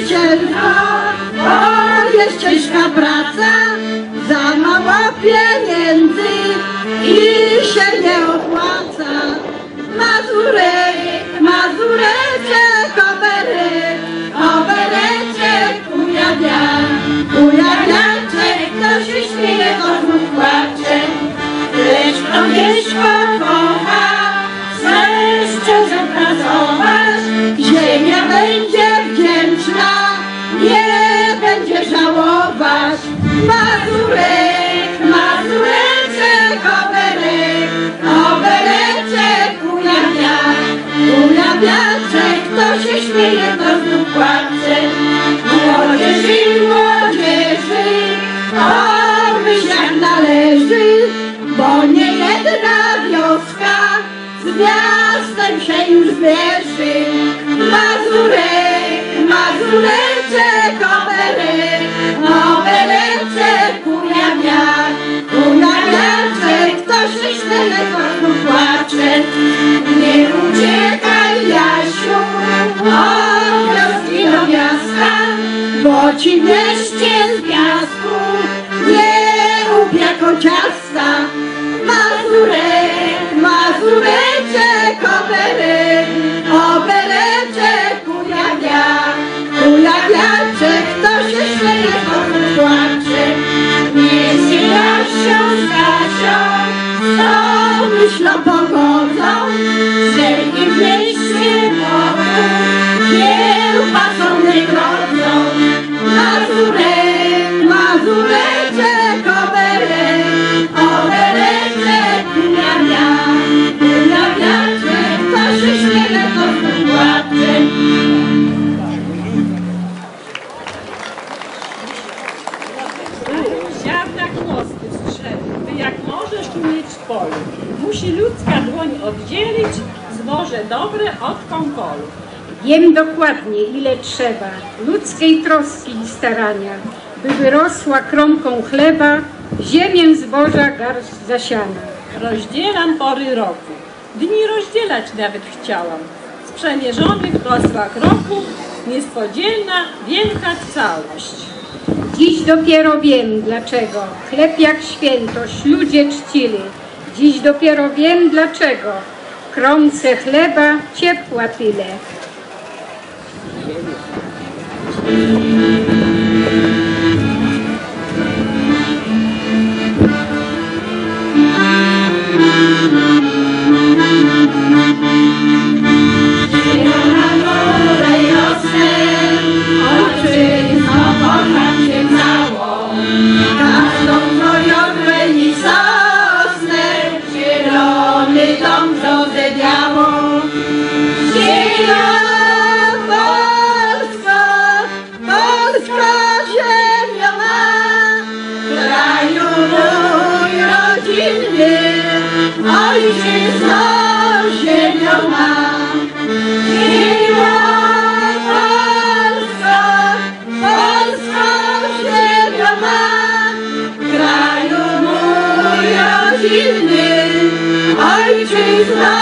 ściemna, bo jest ciężka praca, za mało pieniędzy Gwiazdem się już wierzy Mazurek, Mazureczek, oberek Obereczek, kujamiar Kujamiarczek Ktoś liczny lekarzu płacze. Nie uciekaj, Jasiu Od wioski do miasta Bo ci wieście z piasku Nie upia kociasta musi ludzka dłoń oddzielić zboże dobre od kąkolu. Wiem dokładnie, ile trzeba ludzkiej troski i starania, by wyrosła kromką chleba, ziemię zboża garść zasiana. Rozdzielam pory roku, dni rozdzielać nawet chciałam. Sprzemierzonych w rosłach roku, niespodzielna, wielka całość. Dziś dopiero wiem, dlaczego chleb jak świętość ludzie czcili, Dziś dopiero wiem dlaczego. Kromce chleba ciepła tyle. Ojczyzna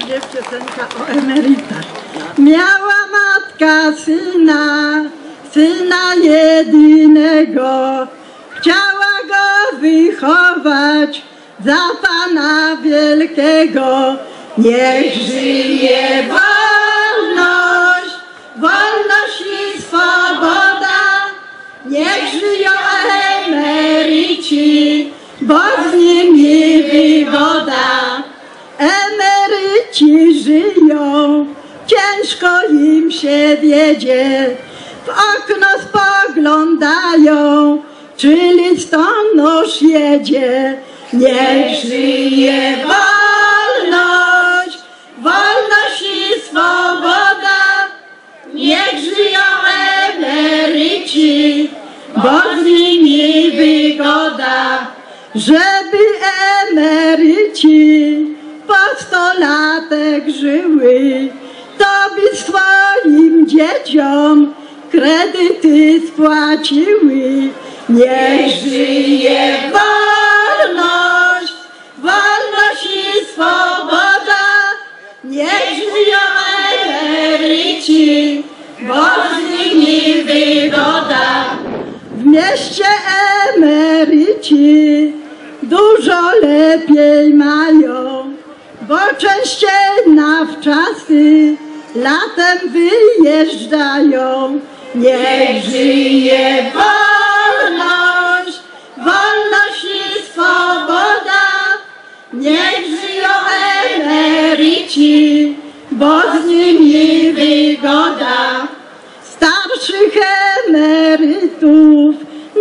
będzie piosenka o emerytach. Miała matka syna, syna jedynego. Chciała go wychować za Pana Wielkiego. Niech żyje wolność, się wiedzie. W okno spoglądają, czy listonosz jedzie. Niech żyje wolność, wolność i swoboda. Niech żyją emeryci, bo z nimi wygoda. Żeby emeryci po sto latek żyły, to by swoim dzieciom kredyty spłaciły. Niech żyje wolność, wolność i swoboda. Niech żyją emeryci, bo z nimi wygoda. W mieście emeryci dużo lepiej mają, bo częściej na wczasy latem wyjeżdżają. Niech żyje wolność, wolność i swoboda. Niech żyją emeryci, bo z nimi wygoda. Starszych emerytów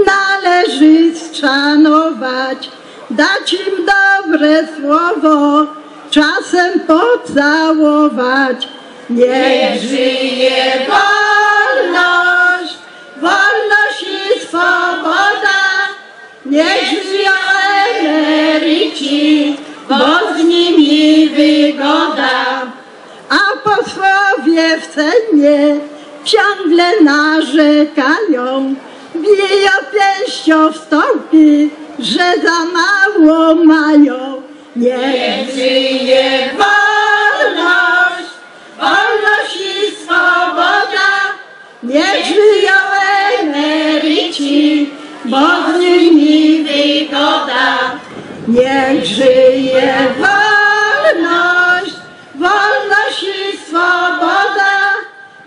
należy szanować, dać im dobre słowo, czasem pocałować. Niech żyje wolność, wolność i swoboda. Niech żyją emeryci, bo z nimi wygoda. A posłowie w Sejmie ciągle narzekają, biją pięścią w stołki, że za mało mają.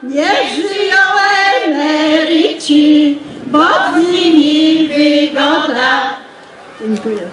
Niech żyją emeryci, bo z nimi wygoda. Dziękuję.